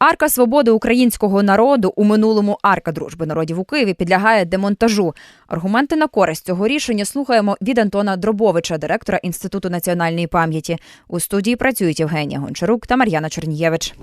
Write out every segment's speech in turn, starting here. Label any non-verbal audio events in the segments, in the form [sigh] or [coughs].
Арка свободи українського народу у минулому арка дружби народів у Києві підлягає демонтажу. Аргументи на користь цього рішення слухаємо від Антона Дробовича, директора інституту національної пам'яті. У студії працюють Євгенія Гончарук та Мар'яна Чернієвич.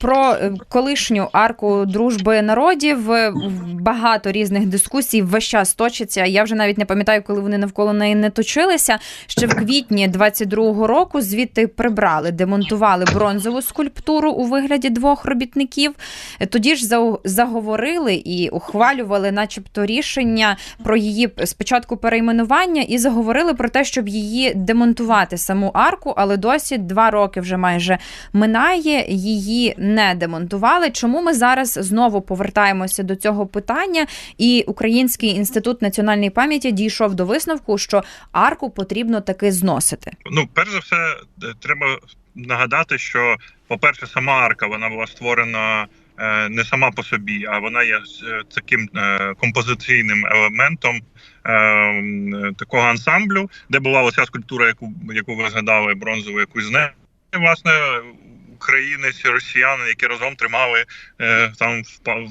Про е, колишню арку дружби народів е, багато різних дискусій весь час точиться. Я вже навіть не пам'ятаю, коли вони навколо неї не точилися. Ще в квітні 22-го року звідти прибрали, демонтували бронзову скульптуру у вигляді двох робітників. Е, Тоді ж заговорили і ухвалювали, начебто, рішення про її спочатку перейменування, і заговорили про те, щоб її демонтувати саму арку, але досі два роки вже майже минає. Її не демонтували. Чому ми зараз знову повертаємося до цього питання? І Український інститут національної пам'яті дійшов до висновку, що арку потрібно таки зносити. Ну, перш за все, е, треба нагадати, що, по-перше, сама арка вона була створена е, не сама по собі, а вона є е, таким композиційним елементом такого ансамблю, де була оця скульптура, яку, яку ви згадали, бронзову, яку з знесли, власне, українець і росіяни, які разом тримали е, там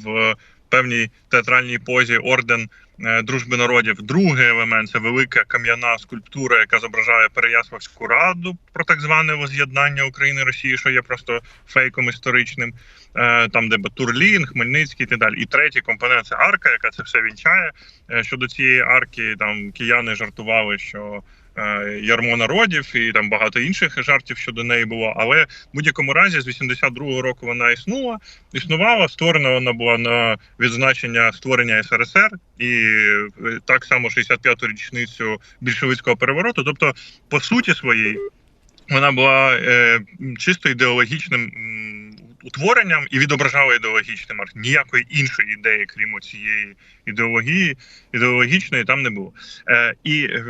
в, певній театральній позі орден е, дружби народів. Другий елемент це велика кам'яна скульптура, яка зображає Переяславську раду про так зване воз'єднання України Росії, що є просто фейком історичним. Е, Там, де Батурлін, Хмельницький і так далі. І третій компонент це арка, яка це все вінчає. Щодо цієї арки, там кияни жартували, що. Е, Ярмо народів і там багато інших жартів щодо неї було. Але в будь-якому разі з 82-го року вона існула, існувала. Створена вона була на відзначення створення СРСР і е, так само 65-ту річницю більшовицького перевороту. Тобто, по суті своїй, вона була е, чисто ідеологічним утворенням і відображала ідеологічний марк. Ніякої іншої ідеї, крім цієї ідеології, ідеологічної там не було. Е, і е,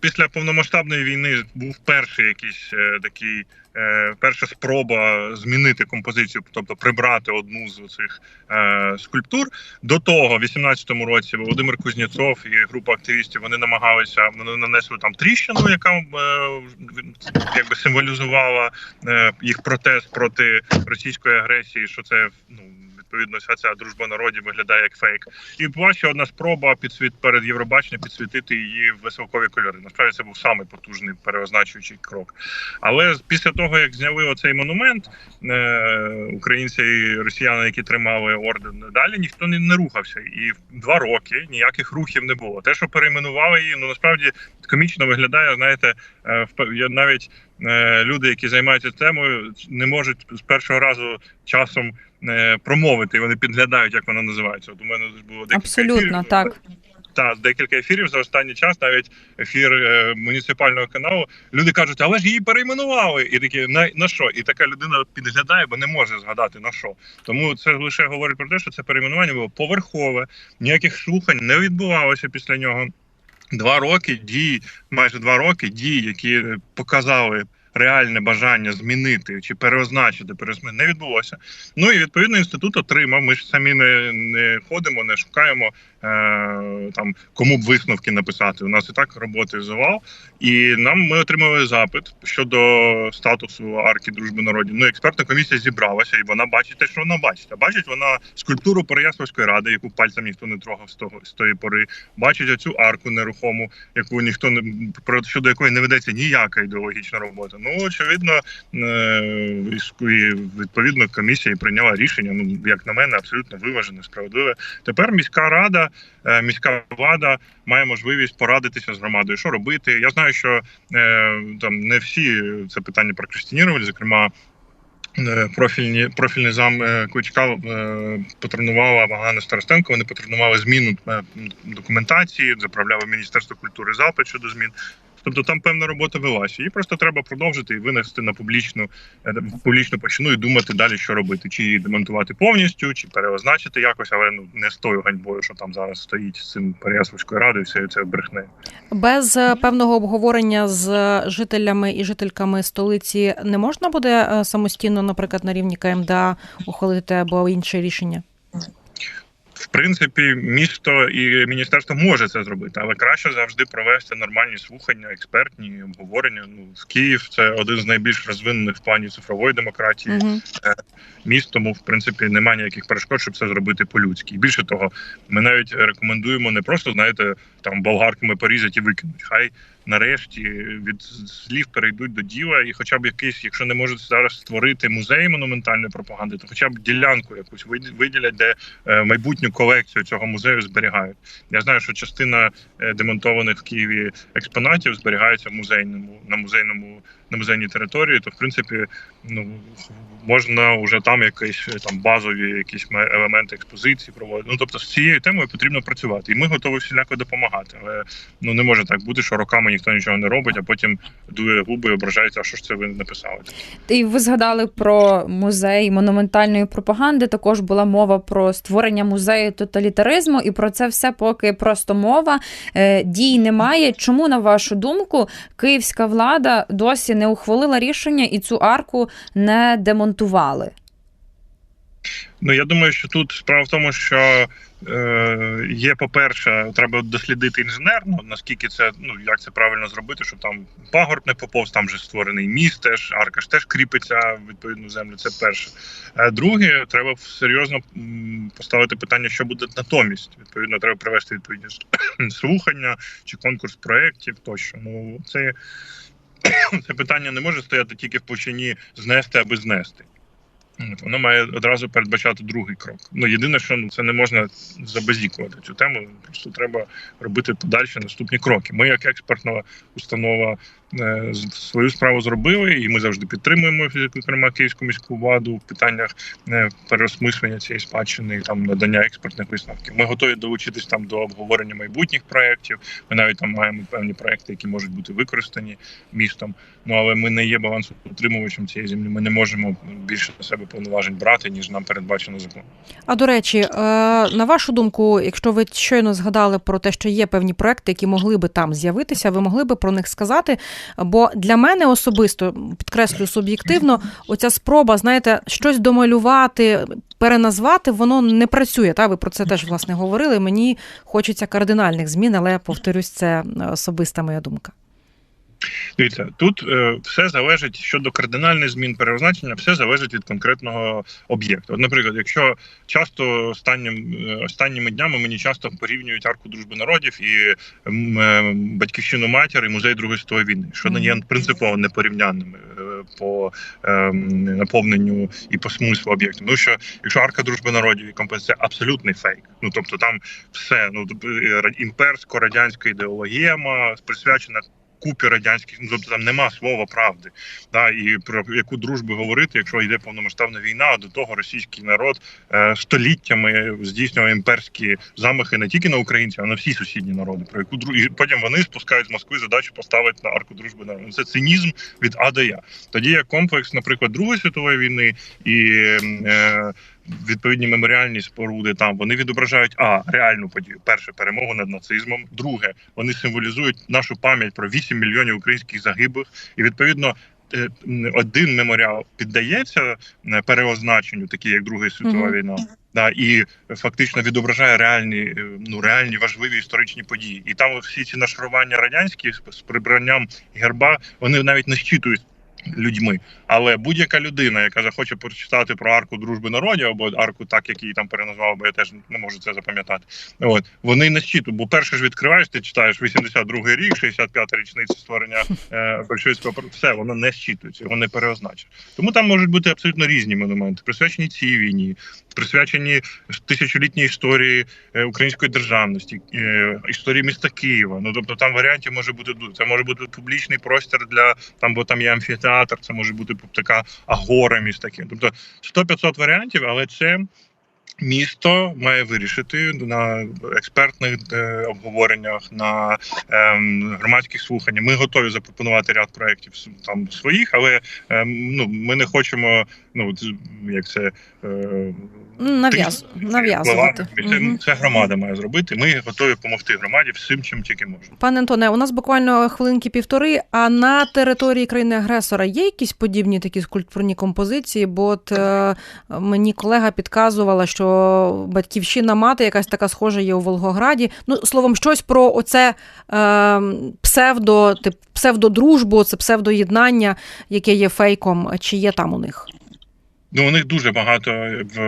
після повномасштабної війни був перший якийсь е, такий. Е, Перша спроба змінити композицію, тобто прибрати одну з цих е, скульптур. До того, в 18-му році, Володимир Кузнєцов і група активістів вони намагалися вони нанесли там тріщину, яка е, якби символізувала їх протест проти російської агресії, що це ну відповідно вся ця дружба народів виглядає як фейк. І була ще одна спроба підсвіт перед Євробаченням підсвітити її в веселкові кольори. Насправді це був самий потужний переозначуючий крок. Але після того, як зняли оцей монумент, е, українці і росіяни, які тримали орден, далі ніхто не, не рухався. І два роки ніяких рухів не було. Те, що перейменували її, ну насправді комічно виглядає. Знаєте, е, навіть е, люди, які займаються темою, не можуть з першого разу часом промовити. і Вони підглядають, як вона називається. От у мене було декілька Абсолютно ефірів. так. Та декілька ефірів за останній час, навіть ефір е, муніципального каналу. Люди кажуть, але ж її перейменували. І такі на, на що? І така людина підглядає, бо не може згадати на що. Тому це лише говорить про те, що це перейменування було поверхове, ніяких слухань не відбувалося після нього. Два роки дій, майже два роки дій, які показали реальне бажання змінити чи переозначити перезми, не відбулося. Ну і відповідно інститут отримав. Ми ж самі не, не ходимо, не шукаємо е, там кому б висновки написати. У нас і так роботи завал. І нам ми отримали запит щодо статусу арки дружби народів. Ну, експертна комісія зібралася, і вона бачить те, що вона бачить. А бачить вона скульптуру Переяславської ради, яку пальцем ніхто не трогав з того з тої пори. Бачить оцю арку нерухому, яку ніхто не про щодо якої не ведеться ніяка ідеологічна робота. Ну очевидно, е, і відповідно комісія прийняла рішення. Ну як на мене, абсолютно виважене, справедливе. Тепер міська рада, е, міська влада має можливість порадитися з громадою, що робити. Я знаю, що е, там не всі це питання прокрастинірували, зокрема. Профільні профільний зам Кличка е, патронувала Старостенко. Вони патронували зміну документації, заправляли Міністерство культури запит щодо змін. Тобто там певна робота велася. Її просто треба продовжити і винести на публічну е, публічну почину і думати далі, що робити, чи її демонтувати повністю, чи переозначити якось, але ну не з тою ганьбою, що там зараз стоїть з цим Переяславською радою, все це брехне. Без е, певного обговорення з жителями і жительками столиці не можна буде е, самостійно, наприклад, на рівні КМДА ухвалити або інше рішення? В принципі, місто і міністерство може це зробити, але краще завжди провести нормальні слухання, експертні обговорення. Ну в Київ це один з найбільш розвинених в плані цифрової демократії. Угу. міст, тому в принципі немає ніяких перешкод, щоб це зробити по-людськи. Більше того, ми навіть рекомендуємо не просто знаєте там болгарками порізати і викинуть. Хай нарешті від слів перейдуть до діла, і хоча б якийсь, якщо не можуть зараз створити музей монументальної пропаганди, то хоча б ділянку якусь виді- виділять, де е, майбутню колекцію цього музею зберігають. Я знаю, що частина е, демонтованих в Києві експонатів зберігається в музейному на музейному на музейній території. То в принципі, ну можна вже там якісь е, там базові якісь елементи експозиції проводити. Ну тобто з цією темою потрібно працювати, і ми готові всіляко допомагати. Але ну не може так бути, що роками ніхто нічого не робить, а потім дує губи і ображається, а що ж це ви написали. І ви згадали про музей монументальної пропаганди. Також була мова про створення музею тоталітаризму, і про це все поки просто мова. Е, Дій немає. Чому, на вашу думку, київська влада досі не ухвалила рішення і цю арку не демонтували? Ну я думаю, що тут справа в тому, що е, є, по-перше, треба дослідити інженерно, наскільки це ну як це правильно зробити, щоб там пагорб не поповз, там вже створений міст, теж арка ж теж кріпиться в відповідну землю. Це перше. А друге, треба серйозно поставити питання, що буде натомість. Відповідно, треба провести відповідні [coughs] слухання чи конкурс проєктів тощо. Ну це, [coughs] це питання не може стояти тільки в площині знести аби знести. Воно має одразу передбачати другий крок. Ну єдине, що ну, це не можна забазікувати цю тему. Просто треба робити подальші наступні кроки. Ми, як експертна установа, свою справу зробили, і ми завжди підтримуємо зокрема київську міську владу в питаннях е, переосмислення цієї спадщини, там надання експертних висновків. Ми готові долучитись там до обговорення майбутніх проєктів. Ми навіть там маємо певні проекти, які можуть бути використані містом. Ну але ми не є балансоутримувачем цієї землі. Ми не можемо більше на себе повноважень брати, ніж нам передбачено законом. А до речі, е, на вашу думку, якщо ви щойно згадали про те, що є певні проекти, які могли би там з'явитися, ви могли би про них сказати? Бо для мене особисто підкреслюю суб'єктивно, оця спроба, знаєте, щось домалювати, переназвати, воно не працює. Та ви про це теж власне говорили. Мені хочеться кардинальних змін, але повторюсь, це особиста моя думка. Дивіться, тут е, все залежить щодо кардинальних змін переозначення, все залежить від конкретного об'єкту. От, наприклад, якщо часто останнім е, останніми днями мені часто порівнюють арку дружби народів і е, батьківщину матір і музей Другої світової війни, що не є принципово непорівнянними е, по е, наповненню і по смислу об'єкту. Ну що якщо арка дружби народів і композиція абсолютний фейк, ну тобто там все ну імперсько радянська ідеологема присвячена купі радянських, ну тобто там нема слова правди. Да, і про яку дружбу говорити, якщо йде повномасштабна війна, а до того російський народ е, століттями здійснював імперські замахи не тільки на українців, а на всі сусідні народи. Про яку дру... і потім вони спускають з Москви задачу поставити на арку дружби народу. Це цинізм від А до Я. Тоді як комплекс, наприклад, Другої світової війни і. Е, Відповідні меморіальні споруди там вони відображають а реальну подію. Перше перемогу над нацизмом. Друге, вони символізують нашу пам'ять про 8 мільйонів українських загиблих, і відповідно. е, Один меморіал піддається переозначенню, такі як Друга світова війна, да і фактично відображає реальні е, ну реальні важливі історичні події. І там всі ці нашарування радянські з прибранням герба вони навіть не щитують людьми. Але будь-яка людина, яка захоче прочитати про арку дружби народів або арку, так як її там переназвав, бо я теж не можу це запам'ятати. От вони не щитують, бо перше ж відкриваєш, ти читаєш 82-й рік, 65-та річниця створення е, большевицького все, воно не щитується, його не переозначить. Тому там можуть бути абсолютно різні монументи, присвячені цій війні, присвячені тисячолітній історії е, української державності, е, історії міста Києва. Ну тобто там варіантів може бути дуже. Це може бути публічний простір для там, бо там є амфітеатр, це може бути така агора між таким. Тобто 100-500 варіантів, але це. Місто має вирішити на експертних е, обговореннях, на ем, громадських слуханнях. Ми готові запропонувати ряд проєктів там своїх, але ем, ну ми не хочемо. Ну як це е, Нав'яз... Нав'язувати. Це, це громада має зробити. Ми готові допомогти громаді всім, чим тільки можемо. Пане Антоне, у нас буквально хвилинки півтори. А на території країни-агресора є якісь подібні такі скульптурні композиції? Бо от е, мені колега підказувала, що батьківщина мати якась така схожа є у Волгограді. Ну, словом, щось про оце е, псевдо, тип, псевдодружбу, це псевдоєднання, яке є фейком, чи є там у них? Ну, у них дуже багато в,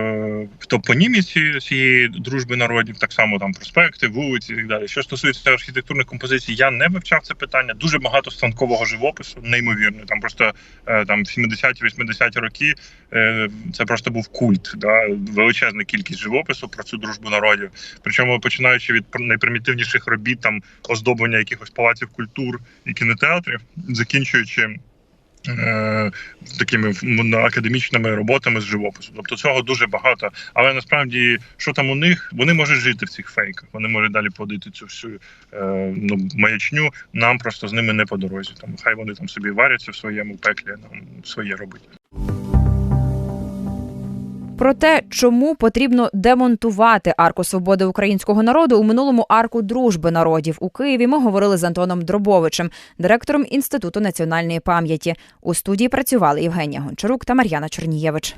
в топоніміці цієї дружби народів, так само там проспекти, вулиці і так далі. Що стосується архітектурних композицій, я не вивчав це питання. Дуже багато станкового живопису, неймовірно. Там просто е, там в 70-80-ті роки е, це просто був культ, да? величезна кількість живопису про цю дружбу народів. Причому починаючи від найпримітивніших робіт, там оздоблення якихось палаців культур і кінотеатрів, закінчуючи. Е, такими академічними роботами з живопису. Тобто цього дуже багато. Але насправді, що там у них, вони можуть жити в цих фейках. Вони можуть далі плодити цю всю е, ну, маячню. Нам просто з ними не по дорозі. Там хай вони там собі варяться в своєму пеклі, нам своє робить. Про те, чому потрібно демонтувати арку свободи українського народу у минулому арку дружби народів у Києві. Ми говорили з Антоном Дробовичем, директором інституту національної пам'яті. У студії працювали Євгенія Гончарук та Мар'яна Чорнієвич.